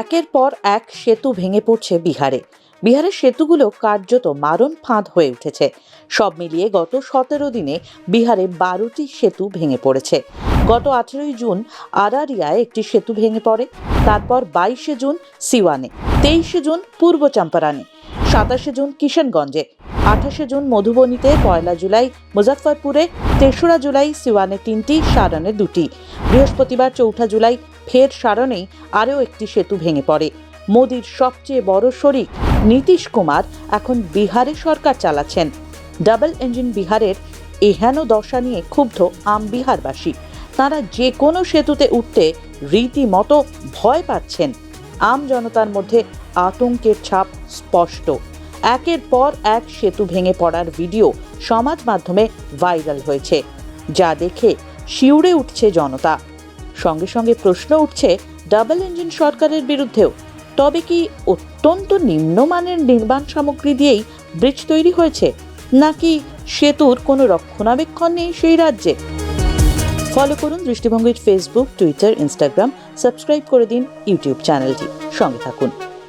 একের পর এক সেতু ভেঙে পড়ছে বিহারে। বিহারের সেতুগুলো কার্যত মারণ ফাঁদ হয়ে উঠেছে। সব মিলিয়ে গত সতেরো দিনে বিহারে বারোটি সেতু ভেঙে পড়েছে। গত আঠেরোই জুন আরারিয়ায় একটি সেতু ভেঙে পড়ে, তারপর বাইশে জুন সিওয়ানে, তেইশে জুন পূর্ব চম্পারানে সাতাশে জুন কিষানগঞ্জে আঠাশে জুন মধুবনীতে, পয়লা জুলাই মুজফ্ফরপুরে, তেসরা জুলাই সিওয়ানে তিনটি সারনে দুটি। বৃহস্পতিবার চৌঠা জুলাই ফের সারণেই আরও একটি সেতু ভেঙে পড়ে। মোদির সবচেয়ে বড় শরিক নীতিশ কুমার এখন বিহারে সরকার চালাচ্ছেন। ডাবল ইঞ্জিন বিহারের এহেন দশা নিয়ে ক্ষুব্ধ আম বিহারবাসী। তারা যে কোনো সেতুতে উঠতে রীতিমতো ভয় পাচ্ছেন। আম জনতার মধ্যে আতঙ্কের ছাপ স্পষ্ট। একের পর এক সেতু ভেঙে পড়ার ভিডিও সমাজ মাধ্যমে ভাইরাল হয়েছে, যা দেখে শিউরে উঠছে জনতা। সঙ্গে সঙ্গে প্রশ্ন উঠছে, ডাবল ইঞ্জিন সরকারের বিরুদ্ধেও। তবে কি অত্যন্ত নিম্নমানের নির্মাণ সামগ্রী দিয়েই ব্রিজ তৈরি হয়েছে? নাকি সেতুর কোনো রক্ষণাবেক্ষণ নেই সেই রাজ্যে? ফলো করুন দৃষ্টিভঙ্গির ফেসবুক টুইটার ইনস্টাগ্রাম সাবস্ক্রাইব করে দিন ইউটিউব চ্যানেলটি। সঙ্গে থাকুন।